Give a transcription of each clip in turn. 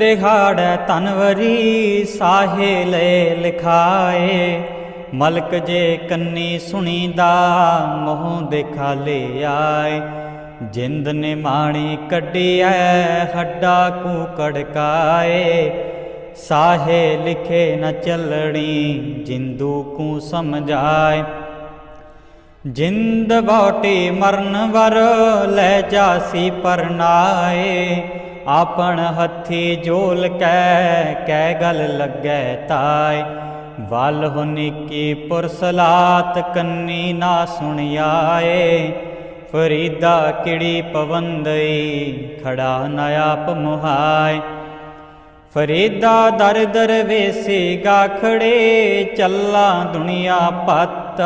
ਦਿਹਾੜੈ ਤਨਵਰੀ ਸਾਹੇ ਲੈ ਲਿਖਾਏ। ਮਲਕ ਜੇ ਕੰਨੀ ਸੁਣੀਦਾ ਮੋਹ ਦੇਖਾ ਲੈ ਆਏ। ਜਿੰਦ ਨੇ ਮਾਣੀ ਕੱਢਿਐ ਹੱਡਾ ਕੂ ਕੜਕਾਏ। ਸਾਹੇ ਲਿਖੇ ਨ ਚੱਲਣੀ ਜਿੰਦੂ ਕੂ ਸਮਝਾਏ। ਜਿੰਦ ਬੋਟੀ ਮਰਨ ਵਰ ਲੈ ਜਾਸੀ ਪਰਨਾਏ। ਆਪਣ ਹੱਥੀ ਜੋਲ ਕੈ ਕੈ ਗਲ ਲੱਗੈ ਤਾਏ। ਵਲ ਹੁਨਿਕੀ ਪੁਰਸਲਾਤ ਕੰਨੀ ਨਾ ਸੁਣਿਆਏ। ਫਰੀਦਾ ਕਿੜੀ ਪਵੰਦਈ, ਖੜਾ ਨ ਆਪ ਮੁਹਾਏ। ਫਰੀਦਾ ਦਰ ਦਰ ਵੇਸੀ ਗਾਖੜੇ, ਚੱਲਾ ਦੁਨੀਆ ਪੱਤ।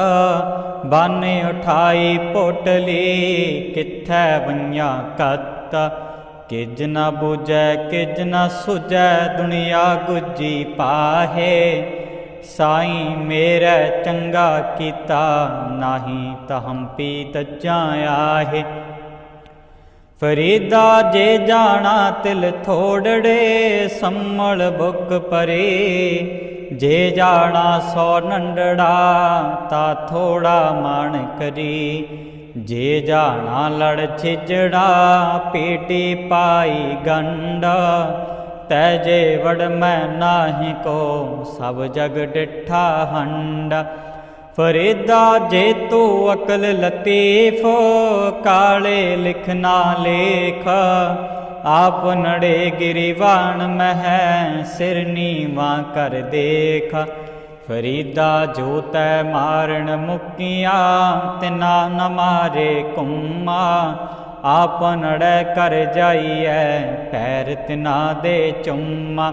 ਬਾਨੇ ਉਠਾਈ ਪੋਟਲੀ ਕਿੱਥੈ ਵੰਨਿਆ ਕੱਤ। ਕਿਜ ਨਾ ਬੁਝੈ, ਕਿਜ ਨਾ ਸੁਝੈ, ਦੁਨੀਆ ਗੁੱਜੀ ਪਾਹੇ। ਸਾਈ ਮੇਰਾ ਚੰਗਾ ਕੀਤਾ, ਨਾਹੀ ਤਹੰ ਪੀ ਤਜਾਇਆ ਫਰੀਦਾ ਜੇ ਜਾਣਾ ਤਿਲ ਥੋੜੜੇ, ਸੰਮਲ ਬੁੱਕ ਪਰੇ। ਜੇ ਜਾਣਾ ਸੋ ਨੰਡੜਾ, ਤਾ ਥੋੜਾ ਮਾਣ ਕਰੀ। ਜੇ ਜਾਣਾ ਲੜ ਛਿਜੜਾ, ਪੀਟੀ ਪਾਈ ਗੰਡਾ। ਤੈ ਜੇ ਵੜ ਮੈਂ ਨਾਹੀ ਕੋ, ਸਭ ਜਗ ਡਿਠਾ ਹੰਡਾ। ਫਰੀਦਾ ਜੇ ਤੂੰ ਅਕਲ ਲਤੀਫ, ਕਾਲੇ ਲਿਖਣਾ ਲੇਖ। ਆਪ ਨੜੇ ਗਿਰੀਵਾਨ ਮਹਿ, ਸਿਰ ਨੀਵਾ ਕਰ ਦੇਖ। ਫਰੀਦਾ ਜੋ ਤੈ ਮਾਰਨ ਮੁਕੀਆਂ, ਤਿਨਾ ਨ ਮਾਰੇ ਕੁੰਮਾ। ਆਪ ਨੜੈ ਕਰ ਜਾਈਐ, ਪੈਰ ਤਿਨਾ ਦੇ ਚੁੰਮਾ।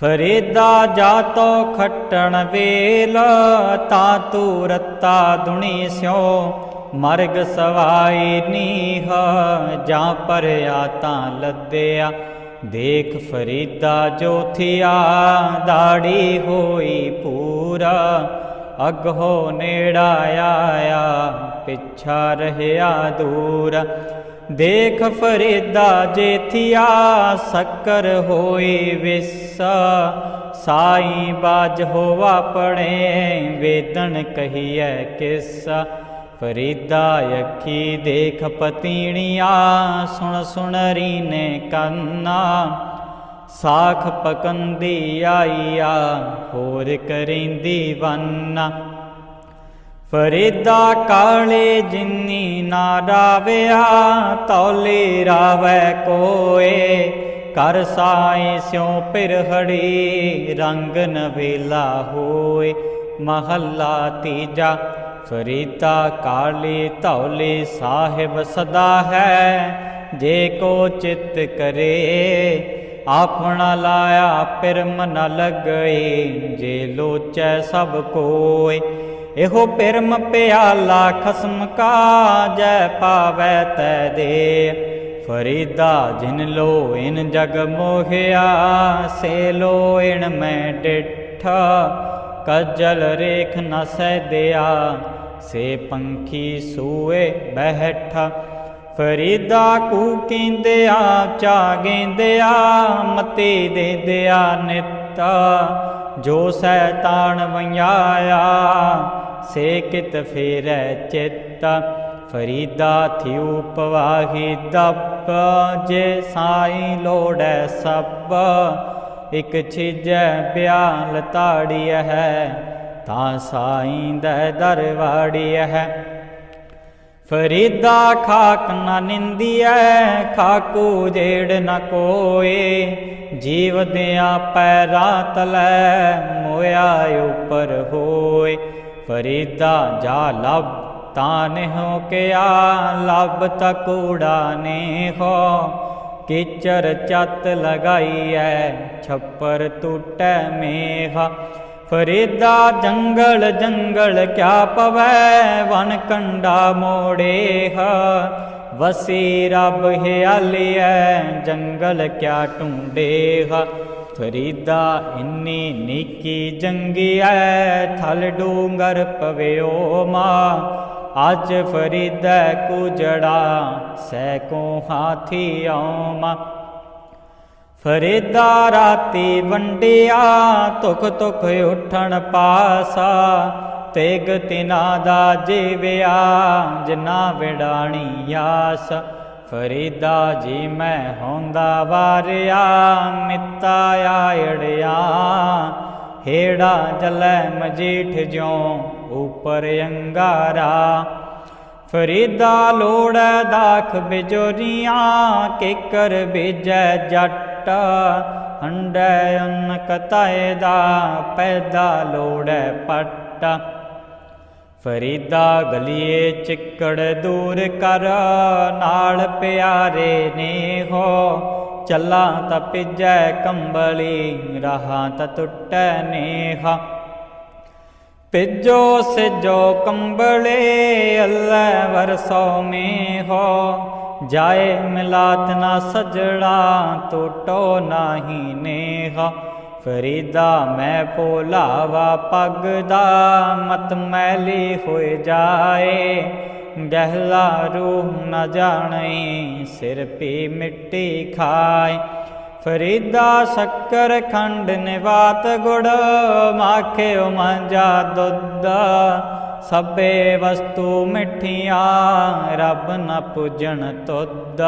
ਫਰੀਦਾ ਜਾਤੋ ਖੱਟਣ ਵੇਲ, ਤਾ ਤੂ ਰਤਾ ਦੁਣੀ ਸਿਓ ਮਰਗ ਸਵਾਈ ਨੀਹ, ਜਾਂ ਪਰਿਆ ਤਾਂ ਲੱਦਿਆ। ਦੇਖ ਫਰੀਦਾ ਜੋਥਿਆ, ਦਾੜੀ ਹੋਈ ਪੂਰਾ, ਅਗਹੋ ਨੇੜਾ ਆਇਆ, ਪਿੱਛਾ ਰਹਿਆ ਦੂਰ। ਦੇਖ ਫਰੀਦਾ ਜੇਥਿਆ, ਸ਼ੱਕਰ ਹੋਈ ਵਿਸਾ, ਸਾਈ ਬਾਜ ਹੋਵਾ ਪੜੇ ਵੇਦਨ ਕਹੀਐ ਕਿਸ। ਫਰੀਦਾ ਅੱਖੀ ਦੇਖ ਪਤੀਣੀਆਂ, ਸੁਣ ਸੁਣ ਰੀਨੇ ਕੰਨਾ। ਸਾਖ ਪਕੰਦੀ ਆਈਆ, ਹੋਰ ਕਰਿੰਦੀ ਵੰਨਾ। ਫਰੀਦਾ ਕਾਲੇ ਜਿੰਨੀ ਨਾ ਰਾਵਿਆ ਤੌਲੇ ਰਾਵੈ ਕੋਏ। ਕਰ ਸਾਈ ਸਿਉ ਪਿਰਹੜੀ, ਰੰਗ ਨਵੇਲਾ ਹੋਏ। ਮਹੱਲਾ ਤੀਜਾ ਫਰੀਦਾ ਕਾਲੀ ਧੌਲੀ ਸਾਹਿਬ ਸਦਾ ਹੈ। ਜੇ ਕੋ ਚਿਤ ਕਰੇ, ਆਪਣਾ ਲਾਇਆ ਪਿਰਮ ਨ ਲਗਈ। ਜੇ ਲੋਚੈ ਸਭ ਕੋਏ ਇਹੋ ਪਿਰਮ ਪਿਆਲਾ ਖਸਮ ਕਾ ਜੈ ਪਾਵੈ ਤੈ ਦੇ। ਫਰੀਦਾ ਜਿਨ ਲੋ ਇਨ ਜਗ ਮੋਹਿਆ, ਸੇ ਲੋ ਇਨ ਮੈਂ ਡਿਠਾ। ਕਜਲ ਰੇਖ ਨ ਸਹਿਦਿਆ ਸੇ ਪੰਖੀ ਸੂਏ ਬਹਿਠਾ, ਫਰੀਦਾ ਕੂ ਕੀਂਦਿਆ, ਚਾ ਗੇਂਦਿਆ, ਮਤੀ ਦੇਂਦਿਆ ਨਿੱਤਾ, ਜੋ ਸੈਤਾਨ ਵੰਯਾਇਆ ਸੇ ਕਿਤ ਫੇਰੈ ਚਿੱਤ, ਫਰੀਦਾ ਥਿਉ ਪਵਾਹੀ ਦੱਪ, ਜੇ ਸਾਈ ਲੋੜੈ ਸਭ ਇਕ ਛਿਜੈ ਬਿਆਲ ਤਾੜੀਐ ਹੈ ਤਾਂ ਸਾਈਂ ਦੇ ਦਰਵਾੜੀਐ ਹੈ। ਫਰੀਦਾ ਖਾਕ ਨ ਨਿੰਦੀਐ, ਖਾਕੂ ਜੇੜ ਨ ਕੋਏ। ਜੀਵ ਦਿਆਂ ਪੈਰਾਂ ਤਲੈ ਮੋਇਆ ਉਪਰ ਹੋਏ। ਫਰੀਦਾ ਜਾ ਲਬ ਤਾਂ ਨਿਹੋ ਕਿਆ, ਲਬ ਤਕੂੜਾ ਨੇ ਹੋ ਕਿਚਰ ਚੱਤ ਲਗਾਈਐ, ਛੱਪਰ ਟੁੱਟੈ ਮੇਹਾ। ਫਰੀਦਾ ਜੰਗਲ ਜੰਗਲ ਕਿਆ ਪਵੈ, ਵਨ ਕੰਡਾ ਮੋੜੇ ਮੋੜੇਹ ਵਸੀ ਰਬ ਹਿਆਲੀਐ, ਜੰਗਲ ਕਿਆ ਢੂੰਡੇਹ ਫਰੀਦਾ ਇੰਨੀ ਨੀਕੀ ਜੰਗੀਐ, ਥਲ ਡੂੰਗਰ ਪਵਿਓ ਮਾ। ਅੱਜ ਫਰੀਦਾ ਕੁਜੜਾ, ਸੈ ਕੋ ਹਾਥੀ ਆਉਮਾ ਫਰੀਦਾ ਰਾਤੀ ਵੰਡਿਆ ਤੁਖ ਤੁਖ ਉਠਣ ਪਾਸਾ। ਤੇਗ ਤਿਨਾ ਦਾ ਜੀਵਿਆ, ਜਿਨਾ ਵਿਡਾਣੀ ਆਸ। ਫਰੀਦਾ ਜੀ ਮੈਂ ਹੋਂਦਾ ਵਾਰਿਆ, ਮਿੱਤਾ ਆਇੜਿਆ। ਹੇੜਾ ਜਲੈ ਮਜੀਠ ਜਿਉ ਉਪਰ ਅੰਗਾਰਾ। ਫਰੀਦਾ ਲੋੜੈ ਦਾਖ ਬਿਜੋਰੀਆਂ, ਕਿਕਰ ਬੀਜੈ ਜੱਟ ਹੰਡੈ ਅੰਨ ਕਤਾਏ ਦਾ, ਪੈਦਾ ਲੋੜੈ ਪੱਟ। ਫਰੀਦਾ ਗਲੀਏ ਚਿੱਕੜ ਦੂਰ ਕਰ, ਨਾਲ ਪਿਆਰੇ ਨੇ ਹੋ ਚੱਲਾ ਤਾਂ ਪਿਜੈ ਕੰਬਲੀ, ਰਹਾ ਤਾ ਟੁੱਟੈ ਨੇਹਾ। ਪਿਜੋ ਸਿਜੋ ਕੰਬਲੇ, ਅੱਲਾ ਵਰਸੋ ਮੇ ਹੋ ਜਾਏ ਮਿਲਾਤ ਨਾ ਸਜੜਾ ਟੋਟੋ ਨਾਹੀ ਨੇਹਾ। ਫਰੀਦਾ ਮੈਂ ਭੋਲਾਵਾ ਪੱਗ ਦਾ ਮਤ ਮੈਲੀ ਹੋਏ ਜਾਏ। ਗਹਿਲਾ ਰੂਹ ਨਾ ਜਾਣਈ ਸਿਰ ਪੀ ਮਿੱਟੀ ਖਾਏ। ਫਰੀਦਾ ਸ਼ੱਕਰ ਖੰਡ ਨਿਵਾਤ ਗੁੜ, ਮਾਖਿਓ ਮਾਂਜਾ ਦੁੱਧ। ਸਭੇ ਵਸਤੂ ਮਿੱਠੀਆਂ, ਰੱਬ ਨਾ ਪੂਜਣ ਤੁਧ।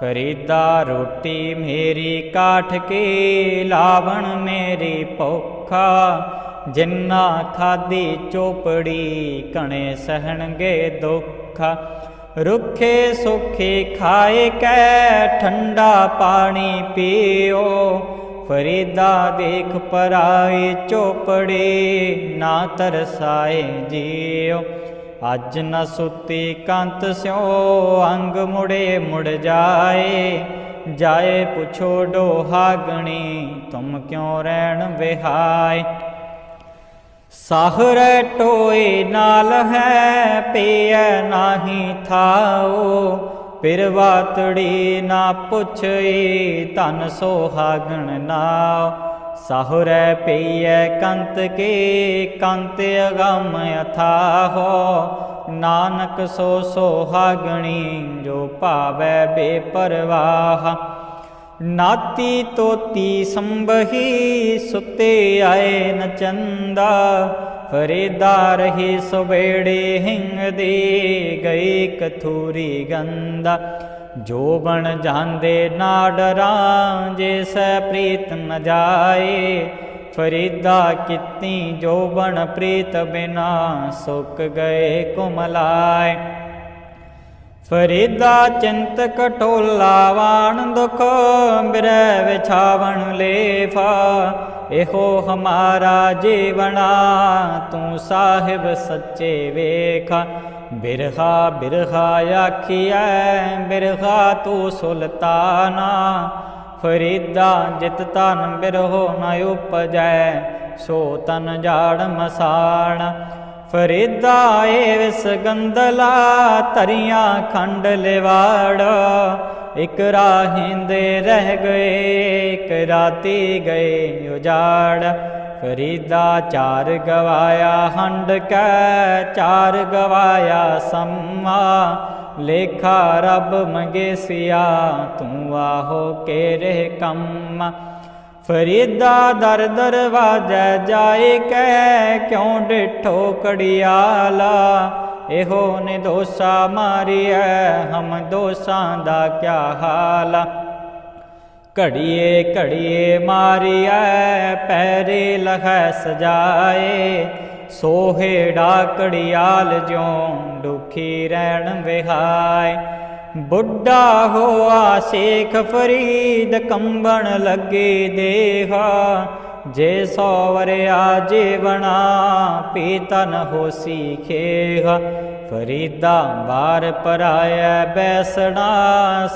ਫਰੀਦਾ ਰੋਟੀ ਮੇਰੀ ਕਾਠ ਕੀ, ਲਾਵਣ ਮੇਰੀ ਭੁੱਖਾ। ਜਿੰਨਾ ਖਾਦੀ ਚੋਪੜੀ ਕਣੇ ਸਹਣਗੇ ਦੁੱਖ। ਰੁੱਖੇ ਸੁਖੇ ਖਾਏ ਕੈ, ਠੰਡਾ ਪਾਣੀ ਪੀਓ। ਫਰੀਦਾ ਦੇਖ ਪਰਾਈ ਚੋਪੜੀ, ਨਾ ਤਰਸਾਏ ਜੀਓ। ਅੱਜ ਨਾ ਸੁੱਤੀ ਕੰਤ ਸਿਓ ਅੰਗ ਮੁੜੇ ਮੁੜ ਜਾਏ। ਜਾਏ ਪੁੱਛੋ ਡੋਹਾਗਣੀ ਤੁਮ ਕਿਉ ਰਹਿਣ ਵਿਹਾਏ? ਸਾਹਰੇ ਟੋਏ ਨਾਲ ਹੈ, ਪੀਐ ਨਾਹੀ ਥਾਓ। ਫਿਰ ਵਾਤੜੀ ਨਾ ਪੁੱਛਈ, ਧਨ ਸੋਹਾਗਣ ਨਾਉ। ਸਾਹਰੇ ਪਈਐ ਕੰਤ ਕੇ, ਕੰਤ ਅਗੰਮ ਅਥਾਹੋ ਨਾਨਕ ਸੋ ਸੋਹਾਗਣੀ, ਜੋ ਭਾਵੈ ਬੇਪਰਵਾਹ। ਨਾਤੀ ਤੋਤੀ ਸੰਭਹੀ, ਸੁਤੇ ਆਏ ਨ ਚੰਦਾ। ਫਰੀਦਾ ਰਹੀ ਸੁਬੇੜੇ ਹਿੰਗ ਦੀ ਗਈ ਕਥੂਰੀ ਗੰਦਾ। ਜੋ ਬਣ ਜਾਂਦੇ ਨਾ ਡਰਾਂ ਜੇ ਸੈ ਪ੍ਰੀਤ ਨ ਜਾਏ। ਫਰੀਦਾ ਕਿਤੀ ਜੋ ਬਣ ਪ੍ਰੀਤ ਬਿਨਾ, ਸੁੱਕ ਗਏ ਕੁਮਲਾਏ। ਫਰੀਦਾ ਚਿੰਤ ਕਟੋਲਾ ਵਾਣ ਦੁਖ ਬਿਰੈ ਵਿਛਾਵਣ ਲੇਫਾ। ਇਹੋ ਹਮਾਰਾ ਜੀਵਣਾ, ਤੂੰ ਸਾਹਿਬ ਸੱਚੇ ਵੇਖ। ਬਿਰਹਾ ਬਿਰਹਾ ਆਖੀਐ, ਬਿਰਹਾ ਤੂੰ ਸੁਲਤਾਨਾ। ਫਰੀਦਾ ਜਿਤ ਤਨ ਬਿਰਹੋ ਨ ਉਪਜੈ, ਸੋ ਤਨ ਜਾੜ ਮਸਾਣ। ਫਰੀਦਾ ਏ ਵਿਸ ਗੰਦਲਾ ਤਰੀਆਂ ਖੰਡ ਲਿਵਾੜ। ਇੱਕ ਰਾਹਿੰਦੇ ਰਹਿ ਗਏ, ਇੱਕ ਰਾਤੀ ਗਏ ਉਜਾੜ। ਫਰੀਦਾ ਚਾਰ ਗਵਾਇਆ, ਹੰਡ ਕੈ ਚਾਰ ਗਵਾਇਆ ਸੰਮਾ। ਲੇਖਾ ਰੱਬ ਮੰਗੇਸਿਆ ਤੂੰ ਆਹੋ ਕੇ ਰਹਿ ਕੰਮ। ਫਰੀਦਾ ਦਰ ਦਰਵਾਜੈ ਜਾਏ ਕੈ ਕਿਉ ਡਿਠੋ ਕੜਿਆਲਾ ਇਹੋ ਨੇ ਦੋਸਾ ਮਾਰਿਐ, ਹਮ ਦੋਸਾਂ ਦਾ ਕਿਆ ਹਾਲਾ ਘੜੀਏ ਘੜੀਏ ਮਾਰਿਐ, ਪੈਰੇ ਲਖੈ ਸਜਾਏ। ਸੋਹੇ ਡਾਕੜਿਆਲ ਜਿਉ ਦੁਖੀ ਰਹਿਣ ਵਿਹਾਏ। ਬੁੱਢਾ ਹੋਆ ਸੇਖ ਫਰੀਦ ਕੰਬਣ ਲੱਗੇ ਦੇਹਾ। ਜੇ ਸੋ ਵਰਿਆ ਜੀਵਣਾ ਪੀਤਨ ਹੋਸੀ ਖੇਹਾ। ਫਰੀਦਾ ਬਾਰ ਪਰਾਇਐ ਬੈਸਣਾ,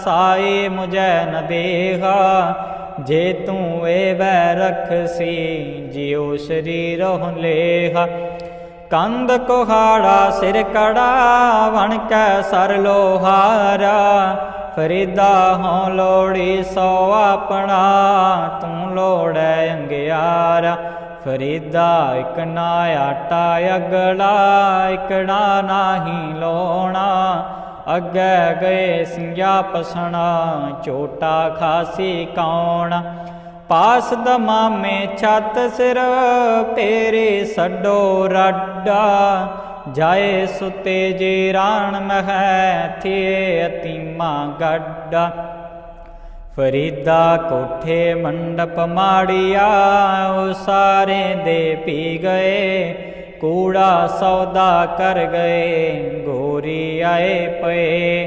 ਸਾਈ ਮੁਝੈ ਨ ਦੇਹਾ। ਜੇ ਤੂੰ ਏ ਵੈ ਰਖਸੀ, ਜਿਉ ਸਰੀਰਹੁ ਲੇਹਾ। ਕੰਦ ਕੁਹਾੜਾ ਸਿਰ ਕੜਾ ਵਣ ਕੈ ਸਰ ਲੋਹਾਰਾ। ਫਰੀਦਾ ਹੋਂ ਲੋੜੀ ਸੋ ਆਪਣਾ, ਤੂੰ ਲੋੜੈ ਅੰਗਿਆਰਾ। ਫਰੀਦਾ ਇਕ ਨਾ ਆਟਾ, ਅਗਲਾ ਇਕ ਨਾ ਨਾਹੀ ਲੋਣਾ ਅੱਗੇ ਗਏ ਸਿੰਘਾ ਪਸਣਾ, ਝੋਟਾ ਖਾਸੀ ਕੌਣ ਪਾਸ ਦਮਾਮੇ ਛੱਤ ਸਿਰ ਪੇਰੇ ਸੱਡੋ ਰੱਡਾ। ਜਾਏ ਸੁਤੇ ਜੀ ਰਾਣ ਮਹਿ, ਥੀਏ ਅਤੀਮਾ ਗੱਡਾ। ਫਰੀਦਾ ਕੋਠੇ ਮੰਡਪ ਮਾੜੀਆ, ਉਹ ਸਾਰੇ ਦੇ ਪੀ ਗਏ। ਕੂੜਾ ਸੌਦਾ ਕਰ ਗਏ, ਗੋਰੀ ਆਏ ਪਏ।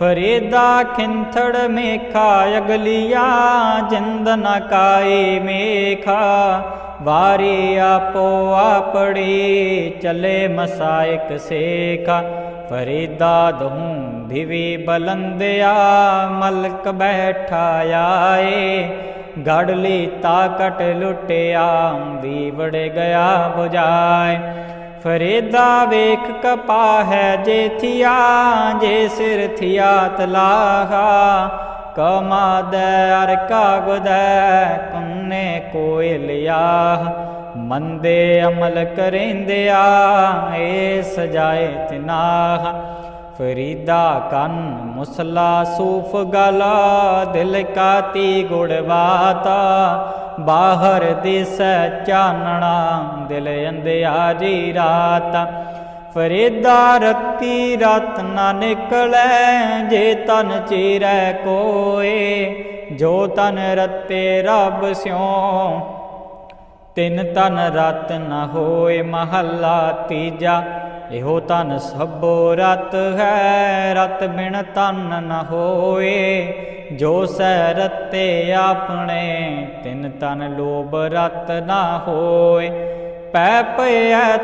ਫਰੀਦਾ ਖਿੰਥੜ ਮੇਖਾ ਅਗਲੀਆ, ਜਿੰਦ ਨ ਮੇਖਾ। ਵਾਰੀ ਆਪੋ ਆਪੜੀ ਚਲੇ ਮਸਾਇਕ ਸੇਖਾ, ਫਰੀਦਾ ਦਹੂੰ ਭਿਵੀ ਬਲੰਦਿਆ, ਮਲਕ ਬੈਠਾ ਆਏ। ਗੜਲੀ ਤਾਕਟ ਲੁੱਟਿਆ, ਦੀਵੜ ਗਿਆ 부ਜਾਏ ਫਰੀਦਾ ਵੇਖ ਕਪਾ ਹੈ ਜੇ ਥਿਆ ਜੇ ਸਿਰ ਥਿਆ ਤਲਾਹਾ। ਕਮਾ ਦੇ ਅਰ ਕਾਗਦੈ ਕੁੰਨੇ ਕੋਈ ਲਿਆ। ਮੰਦੇ ਅਮਲ ਕਰੇਂਦਿਆ, ਏ ਸਜਾਏ ਤਿਨਾਹ। ਫਰੀਦਾ ਕੰਨ ਮੁਸਲਾ ਸੂਫ ਗਲਾ, ਦਿਲ ਕਾਤੀ ਗੁੜਵਾਤਾ ਬਾਹਰ ਦਿਸੈ ਚਾਨਣਾ, ਦਿਲ ਅੰਧਿਆਰੀ ਰਾਤ। ਫਰੀਦਾ ਰਤੀ ਰਤ ਨਾ ਨਿਕਲੈ, ਜੇ ਤਨ ਚੀਰੈ ਕੋਏ। ਜੋ ਤਨ ਰਤੇ ਰੱਬ ਸਿਉ, ਤਿਨ ਤਨ ਰਤ ਨ ਹੋਏ ਮਹੱਲਾ ਤੀਜਾ, ਇਹੋ ਤਨ ਸਭੋ ਰਤ ਹੈ, ਰਤ ਬਿਨ ਤਨ ਨ ਹੋਏ। ਜੋ ਸੈ ਰਤੇ ਆਪਣੇ, ਤਿੰਨ ਤਨ ਲੋਭ ਰਤ ਨ ਹੋਏ। ਪੈ ਪਿਆ